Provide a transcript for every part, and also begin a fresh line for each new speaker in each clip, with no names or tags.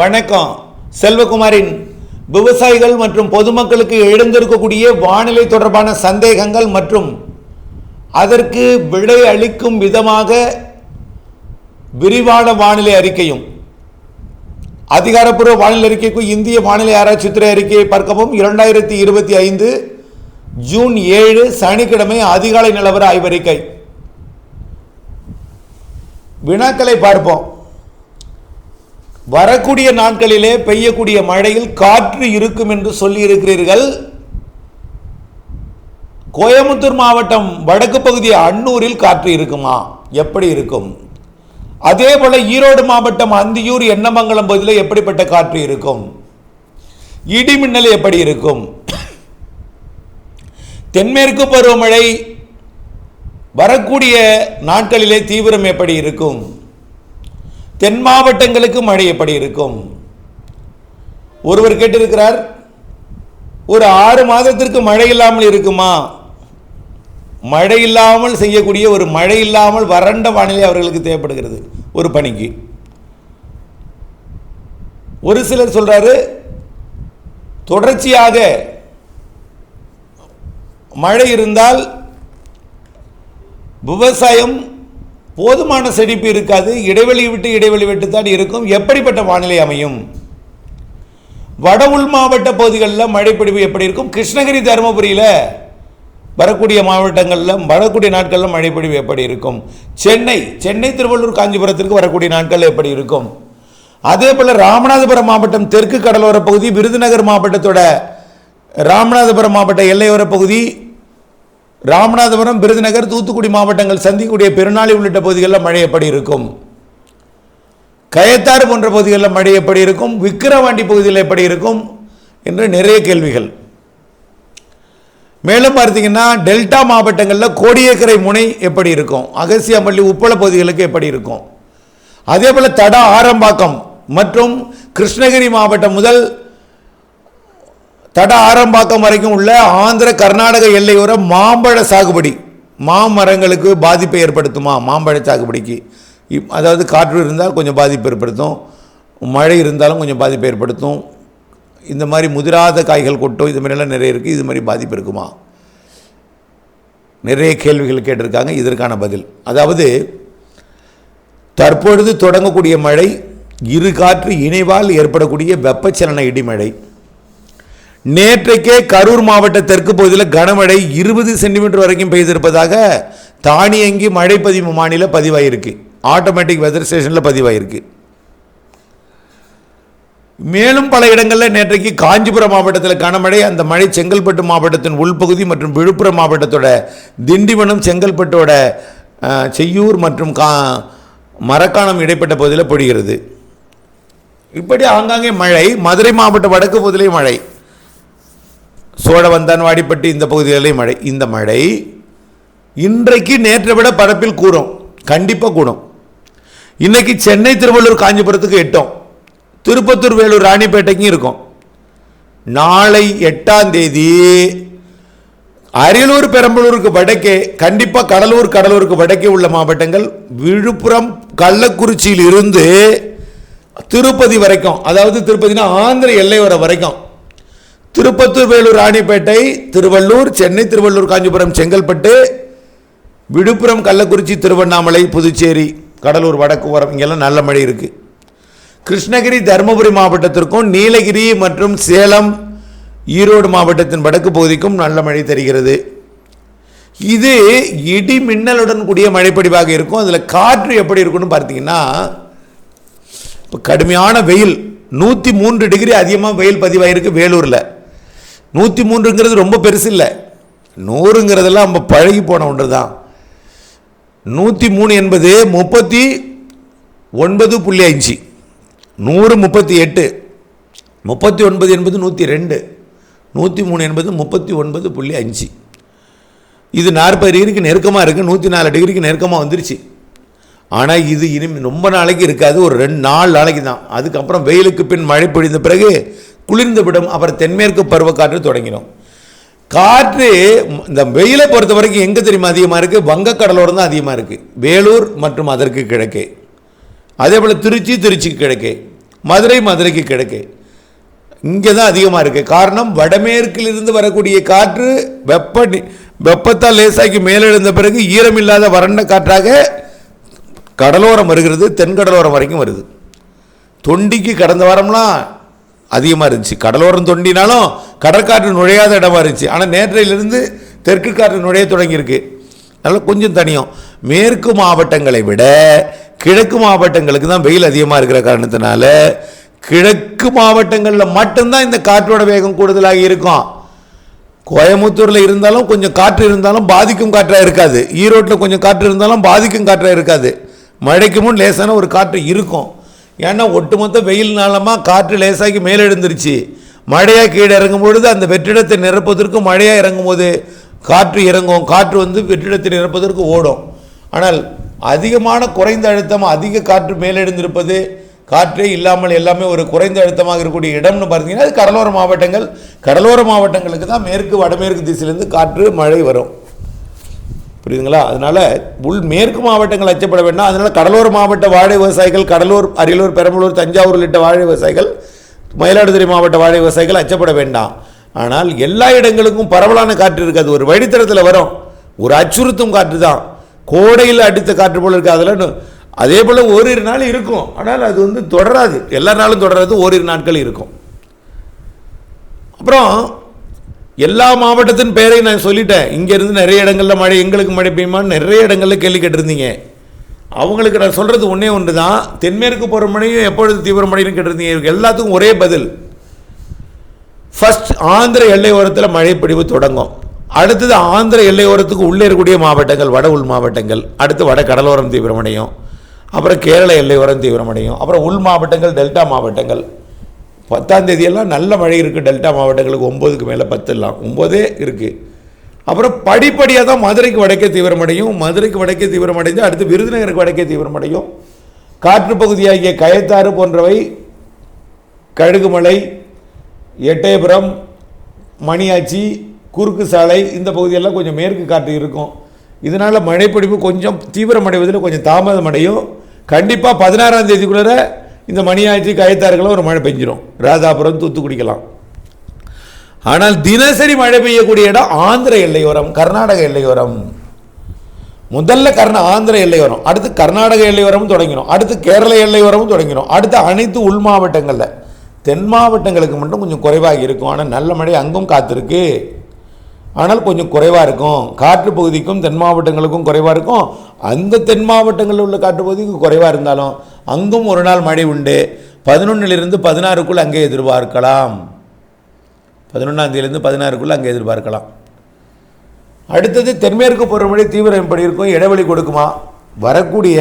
வணக்கம். செல்வகுமாரின் விவசாயிகள் மற்றும் பொதுமக்களுக்கு எழுந்திருக்கக்கூடிய வானிலை தொடர்பான சந்தேகங்கள் மற்றும் அதற்கு விடை அளிக்கும் விதமாக விரிவான வானிலை அறிக்கையும் அதிகாரப்பூர்வ வானிலை அறிக்கைக்கும் இந்திய வானிலை ஆராய்ச்சித்துறை அறிக்கையை பார்க்கவும். இரண்டாயிரத்தி இருபத்தி ஐந்து ஜூன் ஏழு சனிக்கிழமை அதிகாலை நிலவர ஆய்வறிக்கை. வினாக்களை பார்ப்போம். வரக்கூடிய நாட்களிலே பெய்யக்கூடிய மழையில் காற்று இருக்கும் என்று சொல்லியிருக்கிறீர்கள். கோயம்புத்தூர் மாவட்டம் வடக்கு பகுதி அன்னூரில் காற்று இருக்குமா? எப்படி இருக்கும்? அதே போல ஈரோடு மாவட்டம் அந்தியூர் எண்ணமங்கலம் பகுதியில் எப்படிப்பட்ட காற்று இருக்கும்? இடி மின்னல் எப்படி இருக்கும்? தென்மேற்கு பருவமழை வரக்கூடிய நாட்களிலே தீவிரம் எப்படி இருக்கும்? தென் மாவட்டங்களுக்கு மழை எப்படி இருக்கும். ஒருவர் கேட்டிருக்கிறார் ஒரு ஆறு மாதத்திற்கு மழை இல்லாமல் இருக்குமா? மழை இல்லாமல் செய்யக்கூடிய ஒரு மழை இல்லாமல் வறண்ட வானிலை அவர்களுக்கு தேவைப்படுகிறது ஒரு பணிக்கு. ஒரு சிலர் சொல்றாரு தொடர்ச்சியாக மழை இருந்தால் விவசாயம் போதுமான செழிப்பு இருக்காது. இடைவெளி விட்டு இடைவெளி விட்டு தான் இருக்கும். எப்படிப்பட்ட வானிலை அமையும்? வட உள் மாவட்ட பகுதிகளில் மழைப்பிடிவு எப்படி இருக்கும்? கிருஷ்ணகிரி தருமபுரியில் வரக்கூடிய மாவட்டங்களில் வரக்கூடிய நாட்களில் மழைப்பொழிவு எப்படி இருக்கும்? சென்னை சென்னை திருவள்ளூர் காஞ்சிபுரத்திற்கு வரக்கூடிய நாட்கள் எப்படி இருக்கும்? அதே போல் ராமநாதபுரம் மாவட்டம் தெற்கு கடலோர பகுதி விருதுநகர் மாவட்டத்தோட ராமநாதபுரம் மாவட்ட எல்லையோர பகுதி ராமநாதபுரம் விருதுநகர் தூத்துக்குடி மாவட்டங்கள் சந்திக்கக்கூடிய பெருநாளி உள்ளிட்ட பகுதிகளில் மழை எப்படி இருக்கும்? கயத்தாறு போன்ற பகுதிகளில் மழை எப்படி இருக்கும்? விக்கிரவாண்டி பகுதியில் எப்படி இருக்கும்? என்று நிறைய கேள்விகள். மேலும் பார்த்தீங்கன்னா டெல்டா மாவட்டங்களில் கோடியக்கரை முனை எப்படி இருக்கும்? அகசியாமல்லி உப்பள பகுதிகளுக்கு எப்படி இருக்கும்? அதே போல் தடா ஆரம்பாக்கம் மற்றும் கிருஷ்ணகிரி மாவட்டம் முதல் தட ஆரம்பாக்கம் வரைக்கும் உள்ள ஆந்திர கர்நாடக எல்லையோர மாம்பழ சாகுபடி மாமரங்களுக்கு பாதிப்பை ஏற்படுத்துமா? மாம்பழ சாகுபடிக்கு. இப்- அதாவது காற்று இருந்தால் கொஞ்சம் பாதிப்பு ஏற்படுத்தும் மழை இருந்தாலும் கொஞ்சம் பாதிப்பு ஏற்படுத்தும். இந்த மாதிரி முதிராத காய்கள் கொட்டும் இது மாதிரிலாம் நிறைய இருக்குது இது மாதிரி பாதிப்பு இருக்குமா? நிறைய கேள்விகள் கேட்டிருக்காங்க இதற்கான பதில். அதாவது தற்பொழுது தொடங்கக்கூடிய மழை இரு காற்று இணைவால் ஏற்படக்கூடிய வெப்பச்சலன இடிமழை. நேற்றைக்கே கரூர் மாவட்ட தெற்கு பகுதியில் கனமழை இருபது சென்டிமீட்டர் வரைக்கும் பெய்திருப்பதாக தானியங்கி மழை பதிவு மாநில பதிவாயிருக்கு. ஆட்டோமேட்டிக் வெதர் ஸ்டேஷனில் பதிவாயிருக்கு. மேலும் பல இடங்களில் நேற்றைக்கு காஞ்சிபுரம் மாவட்டத்தில் கனமழை அந்த மழை செங்கல்பட்டு மாவட்டத்தின் உள்பகுதி மற்றும் விழுப்புரம் மாவட்டத்தோட திண்டிவனம் செங்கல்பட்டோட செய்யூர் மற்றும் கா மரக்காணம் இடைப்பட்ட பகுதியில் பொழிகிறது. இப்படி ஆங்காங்கே மழை மதுரை மாவட்ட வடக்கு பகுதியிலே மழை. சோழவந்தான் வாடிப்பட்டி இந்த பகுதிகளிலே மழை. இந்த மழை இன்றைக்கு நேற்றை விட பரப்பில் கூடும். கண்டிப்பாக கூடும். இன்றைக்கி சென்னை திருவள்ளூர் காஞ்சிபுரத்துக்கு எட்டும். திருப்பத்தூர் வேலூர் ராணிப்பேட்டைக்கும் இருக்கும். நாளை எட்டாம் தேதி அரியலூர் பெரம்பலூருக்கு வடக்கே கண்டிப்பாக கடலூர் கடலூருக்கு வடக்கே உள்ள மாவட்டங்கள் விழுப்புரம் கள்ளக்குறிச்சியில் இருந்து திருப்பதி வரைக்கும் அதாவது திருப்பதினா ஆந்திர எல்லையோர வரைக்கும் திருப்பத்தூர் வேலூர் ராணிப்பேட்டை திருவள்ளூர் சென்னை திருவள்ளூர் காஞ்சிபுரம் செங்கல்பட்டு விழுப்புரம் கள்ளக்குறிச்சி திருவண்ணாமலை புதுச்சேரி கடலூர் வடக்கு ஓரம் இங்கெல்லாம் நல்ல மழை இருக்குது கிருஷ்ணகிரி தருமபுரி மாவட்டத்திற்கும் நீலகிரி மற்றும் சேலம் ஈரோடு மாவட்டத்தின் வடக்கு பகுதிக்கும் நல்ல மழை தெரிகிறது. இது இடி மின்னலுடன் கூடிய மழைப்படிவாக இருக்கும். அதில் காற்று எப்படி இருக்கும்னு பார்த்தீங்கன்னா இப்போ கடுமையான வெயில் நூற்றி மூன்று டிகிரி அதிகமாக வெயில் பதிவாயிருக்கு வேலூரில். நூற்றி மூன்றுங்கிறது ரொம்ப பெருசு இல்லை நூறுங்கிறதெல்லாம் நம்ம பழகி போன ஒன்று தான் நூற்றி மூணு என்பது முப்பத்தி ஒன்பது புள்ளி அஞ்சு நூறு முப்பத்தி எட்டு. முப்பத்தி ஒன்பது என்பது நூற்றி ரெண்டு. நூற்றி மூணு என்பது முப்பத்தி ஒன்பது புள்ளி அஞ்சு இது நாற்பது டிகிரிக்கு நெருக்கமாக இருக்குது நூற்றி நாலு டிகிரிக்கு நெருக்கமாக வந்துருச்சு. ஆனால் இது இனிமே ரொம்ப நாளைக்கு இருக்காது. ஒரு ரெண்டு நாலு நாளைக்கு தான் அதுக்கப்புறம் வெயிலுக்கு பின் மழை பொழிந்த பிறகு குளிர்ந்து விடும் அப்புறம் தென்மேற்கு பருவக்காற்று தொடங்கிடும் காற்று இந்த வெயிலை பொறுத்த வரைக்கும் எங்கே தெரியுமா அதிகமாக இருக்குது வங்கக்கடலோரம் தான் அதிகமாக இருக்குது வேலூர் மற்றும் அதற்கு கிழக்கே. அதே போல் திருச்சி திருச்சிக்கு கிழக்கே. மதுரை மதுரைக்கு கிழக்கு. இங்கே தான் அதிகமாக இருக்குது காரணம் வடமேற்கிலிருந்து வரக்கூடிய காற்று வெப்ப வெப்பத்தால் லேசாக்கி மேலெழுந்த பிறகு ஈரமில்லாத வறண்ட காற்றாக கடலோரம் வருகிறது தென்கடலோரம் வரைக்கும் வருது. தொண்டிக்கு கடந்த வாரம்லாம் அதிகமாக இருந்துச்சு. கடலோரம் தொண்டினாலும் கடற்காற்று நுழையாத இடமா இருந்துச்சு. ஆனால் நேற்றையிலிருந்து தெற்கு காற்று நுழைய தொடங்கியிருக்கு. அதனால் கொஞ்சம் தனியும். மேற்கு மாவட்டங்களை விட கிழக்கு மாவட்டங்களுக்கு தான் வெயில் அதிகமாக இருக்கிற காரணத்தினால கிழக்கு மாவட்டங்களில் மட்டும்தான் இந்த காற்றோட வேகம் கூடுதலாக இருக்கும். கோயமுத்தூரில் இருந்தாலும் கொஞ்சம் காற்று இருந்தாலும் பாதிக்கும் காற்றாக இருக்காது. ஈரோட்டில் கொஞ்சம் காற்று இருந்தாலும் பாதிக்கும் காற்றாக இருக்காது. மழைக்கு முன் லேசான ஒரு காற்று இருக்கும். ஏன்னா ஒட்டுமொத்த வெயில் நாளமாக காற்று லேசாக்கி மேலே எழுந்துருச்சு மழையாக கீழே இறங்கும் பொழுது அந்த வெற்றிடத்தை நிரப்புவதற்கு மழையாக இறங்கும் போது காற்று இறங்கும். காற்று வந்து வெற்றிடத்தை நிரப்புவதற்கு ஓடும். ஆனால் அதிகமான குறைந்த அழுத்தம் அதிக காற்று மேலெழுந்திருப்பது காற்றே இல்லாமல் எல்லாமே ஒரு குறைந்த அழுத்தமாக இருக்கக்கூடிய இடம்னு பார்த்தீங்கன்னா அது கடலோர மாவட்டங்கள். கடலோர மாவட்டங்களுக்கு தான் மேற்கு வடமேற்கு திசையிலேருந்து காற்று மழை வரும். புரியுதுங்களா? அதனால உள் மேற்கு மாவட்டங்கள் அச்சப்பட வேண்டாம். அதனால கடலோர மாவட்ட வாழை விவசாயிகள் கடலூர் அரியலூர் பெரம்பலூர் தஞ்சாவூர் உள்ளிட்ட வாழை விவசாயிகள் மயிலாடுதுறை மாவட்ட வாழை விவசாயிகள் அச்சப்பட வேண்டாம். ஆனால் எல்லா இடங்களுக்கும் பரவலான காற்று இருக்காது. ஒரு வழித்தடத்தில் வரும். ஒரு அச்சுறுத்தும் காற்று தான். கோடையில் அடித்த காற்று போல இருக்கு. அதில் அதே போல் ஓரிரு நாள் இருக்கும். ஆனால் அது வந்து தொடராது. எல்லா நாளும் தொடராது. ஓரிரு நாட்கள் இருக்கும். அப்புறம் எல்லா மாவட்டத்தின் பெயரையும் நான் சொல்லிட்டேன். இங்கேருந்து நிறைய இடங்களில் மழை எங்களுக்கு மழை பெய்யுமான்னு நிறைய இடங்களில் கேள்வி கேட்டிருந்தீங்க. அவங்களுக்கு நான் சொல்கிறது ஒன்றே ஒன்று தான் தென்மேற்கு பருவமழையும் எப்பொழுது தீவிர மழையும் கேட்டிருந்தீங்க. எல்லாத்துக்கும் ஒரே பதில். ஃபஸ்ட் ஆந்திர எல்லையோரத்தில் மழை பிடிவு தொடங்கும். அடுத்தது ஆந்திர எல்லையோரத்துக்கு உள்ளே இருக்கக்கூடிய மாவட்டங்கள் வட உள் மாவட்டங்கள் அடுத்து வட கடலோரம் தீவிரமடையும். அப்புறம் கேரள எல்லையோரம் தீவிரமடையும். அப்புறம் உள் மாவட்டங்கள் டெல்டா மாவட்டங்கள். பத்தாம் தேதியெல்லாம் நல்ல மழை இருக்குது டெல்டா மாவட்டங்களுக்கு ஒம்போதுக்கு மேலே பத்துலாம். ஒம்போதே இருக்குது அப்புறம் படிப்படியாக தான் மதுரைக்கு வடக்கே தீவிரமடையும். மதுரைக்கு வடக்கே தீவிரமடைந்து அடுத்து விருதுநகருக்கு வடக்கே தீவிரமடையும். காற்று பகுதியாகிய கயத்தாறு போன்றவை கழுகுமலை எட்டயபுரம் மணியாச்சி குறுக்கு சாலை இந்த பகுதியெல்லாம் கொஞ்சம் மேற்கு காற்று இருக்கும். இதனால் மழைப்பிடிப்பு கொஞ்சம் தீவிரமடைவதில் கொஞ்சம் தாமதம் அடையும் கண்டிப்பாக பதினாறாம் தேதிக்குள்ளே இந்த மணியாச்சி கயத்தாறுகளும் ஒரு மழை பெஞ்சிரும். ராதாபுரம் தூத்துக்குடிக்கலாம் ஆனால் தினசரி மழை பெய்யக்கூடிய இடம் ஆந்திர எல்லையோரம் கர்நாடக எல்லையோரம். முதல்ல கர்நா ஆந்திர எல்லையோரம் அடுத்து கர்நாடக எல்லையோரமும் தொடங்கிடும் அடுத்து கேரள எல்லையோரமும் தொடங்கிடும் அடுத்து அனைத்து உள் மாவட்டங்களில். தென் மாவட்டங்களுக்கு மட்டும் கொஞ்சம் குறைவாக இருக்கும். ஆனால் நல்ல மழை அங்கும் காத்திருக்கு. ஆனால் கொஞ்சம் குறைவாக இருக்கும். காற்று பகுதிக்கும் தென் மாவட்டங்களுக்கும் குறைவாக இருக்கும். அந்த தென் மாவட்டங்களில் உள்ள காற்று பகுதிக்கு குறைவாக இருந்தாலும் அங்கும் ஒரு நாள் மழை உண்டு. பதினொன்றிலிருந்து பதினாறுக்குள் அங்கே எதிர்பார்க்கலாம். பதினொன்றாந்தேதியிலேருந்து பதினாறுக்குள்ளே அங்கே எதிர்பார்க்கலாம். அடுத்தது தென்மேற்கு பருவமழை தீவிரம் எப்படி இருக்கும்? இடைவெளி கொடுக்குமா? வரக்கூடிய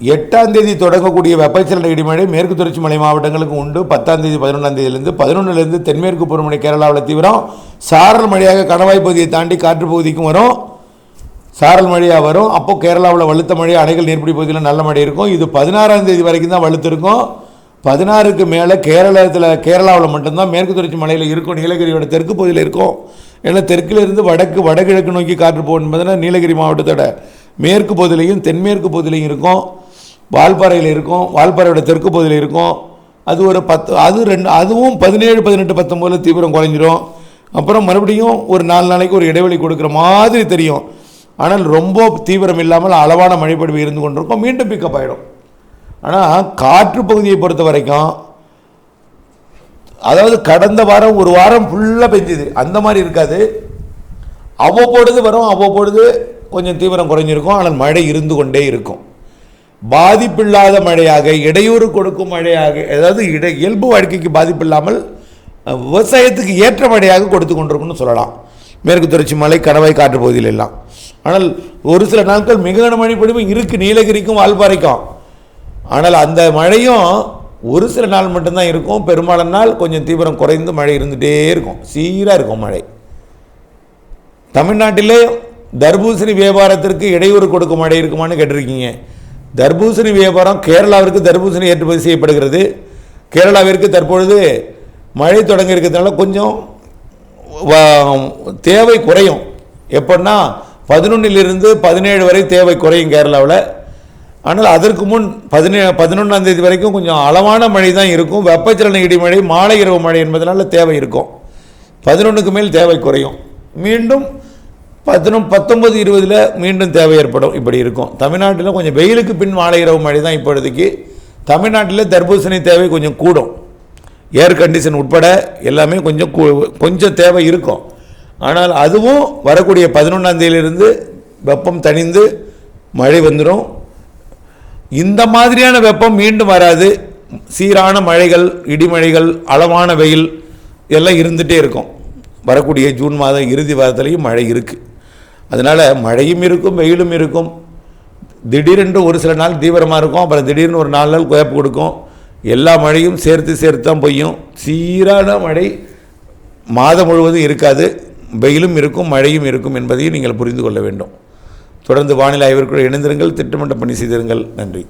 எட்டாம் தேதி தொடங்கக்கூடிய வெப்பச்சலன இடிமழை மேற்கு தொடர்ச்சி மலை மாவட்டங்களுக்கு உண்டு. பத்தாம் தேதி பதினொன்றாம் தேதியிலிருந்து பதினொன்றுலேருந்து தென்மேற்கு பருவமழை கேரளாவில் தீவிரம். சாரல் மழையாக கணவாய் பகுதியை தாண்டி காற்று பகுதிக்கும் வரும். சாரல் மழையாக வரும். அப்போ கேரளாவில் வலுத்த மழை அணைகள் நீர்பிடி பகுதியில் நல்ல மழை இருக்கும். இது பதினாறாம் தேதி வரைக்கும் தான் வலுத்திருக்கும் பதினாறுக்கு மேலே கேரளத்தில் கேரளாவில் மட்டும்தான் மேற்கு தொடர்ச்சி மலையில் இருக்கும். நீலகிரியோட தெற்கு பகுதியில் இருக்கும். ஏன்னா தெற்கிலிருந்து வடக்கு வடகிழக்கு நோக்கி காற்று போகும் என்பதுனா நீலகிரி மாவட்டத்தோட மேற்கு பகுதியிலையும் தென்மேற்கு பகுதியிலையும் இருக்கும். வால்பாறையில் இருக்கும். வால்பாறையோட தெற்கு பகுதியில் இருக்கும். அது ஒரு பத்து அது ரெண்டு அதுவும் பதினேழு பதினெட்டு பத்தொம்போதில் தீவிரம் குறைஞ்சிரும். அப்புறம் மறுபடியும் ஒரு நாலு நாளைக்கு ஒரு இடைவெளி கொடுக்குற மாதிரி தெரியும். ஆனால் ரொம்ப தீவிரம் இல்லாமல் அளவான மழைப்பொழிவு இருந்து கொண்டிருக்கும் மீண்டும் பிக்கப் ஆகிடும் ஆனால் காற்று பகுதியை பொறுத்த வரைக்கும் அதாவது கடந்த வாரம் ஒரு வாரம் ஃபுல்லாக பெஞ்சுது. அந்த மாதிரி இருக்காது. அவ்வப்பொழுது வரும் அவ்வப்பொழுது கொஞ்சம் தீவிரம் குறைஞ்சிருக்கும். ஆனால் மழை இருந்து கொண்டே இருக்கும். பாதிப்பில்லாத மழையாக இடையூறு கொடுக்கும் மழையாக அதாவது இட இயல்பு வாழ்க்கைக்கு பாதிப்பில்லாமல் விவசாயத்துக்கு ஏற்ற மழையாக கொடுத்து கொண்டிருக்குன்னு சொல்லலாம். மேற்கு தொடர்ச்சி மலை கடவாய் காற்று பகுதியில் எல்லாம். ஆனால் ஒரு சில நாட்கள் மிக கனமழை பொழிவும் இருக்குது நீலகிரிக்கும் வால்பாறைக்கும் ஆனால் அந்த மழையும் ஒரு சில நாள் மட்டும்தான் இருக்கும். பெரும்பாலான நாள் கொஞ்சம் தீவிரம் குறைந்து மழை இருந்துகிட்டே இருக்கும். சீராக இருக்கும் மழை. தமிழ்நாட்டிலே தர்பூசணி வியாபாரத்திற்கு இடையூறு கொடுக்கும் மழை இருக்குமான்னு கேட்டிருக்கீங்க. தர்பூசணி வியாபாரம் கேரளாவிற்கு தர்பூசணி ஏற்றுமதி செய்யப்படுகிறது. கேரளாவிற்கு தற்பொழுது மழை தொடங்கி இருக்கிறதுனால கொஞ்சம் தேவை குறையும். எப்படின்னா பதினொன்றிலிருந்து பதினேழு வரை தேவை குறையும் கேரளாவில். ஆனால் அதற்கு முன் பதினே பதினொன்றாம் தேதி வரைக்கும் கொஞ்சம் அளவான மழை தான் இருக்கும். வெப்பச்சலன இடிமழை மாலை இரவு மழை என்பதனால தேவை இருக்கும். பதினொன்றுக்கு மேல் தேவை குறையும். மீண்டும் பதினொன்று பத்தொம்பது இருபதில் மீண்டும் தேவை ஏற்படும். இப்படி இருக்கும். தமிழ்நாட்டில் கொஞ்சம் வெயிலுக்கு பின் மாலை இரவு மழை தான் இப்பொழுதுக்கு. தமிழ்நாட்டில் தர்பூசணி தேவை கொஞ்சம் கூடும். ஏர் கண்டிஷன் உட்பட எல்லாமே கொஞ்சம் கொஞ்சம் தேவை இருக்கும். ஆனால் அதுவும் வரக்கூடிய பதினொன்றாந்தேதியிலிருந்து வெப்பம் தணிந்து மழை வந்துடும் இந்த மாதிரியான வெப்பம் மீண்டும் வராது. சீரான மழைகள் இடிமழைகள் அளவான வெயில் எல்லாம் இருந்துகிட்டே இருக்கும். வரக்கூடிய ஜூன் மாதம் இறுதி வாரத்துலேயும் மழை இருக்குது அதனால் மழையும் இருக்கும் வெயிலும் இருக்கும். திடீரென்று ஒரு சில நாள் தீவிரமாக இருக்கும். அப்புறம் திடீர்னு ஒரு நாலு நாள் குழப்பு கொடுக்கும். எல்லா மழையும் சேர்த்து சேர்த்து தான் பெய்யும். சீரான மழை மாதம் முழுவதும் இருக்காது. வெயிலும் இருக்கும் மழையும் இருக்கும் என்பதையும் நீங்கள் புரிந்து கொள்ள வேண்டும். தொடர்ந்து வானிலை ஆய்விற்குள் இணைந்திருங்கள். திட்டமிட்ட பணி செய்திருங்கள். நன்றி.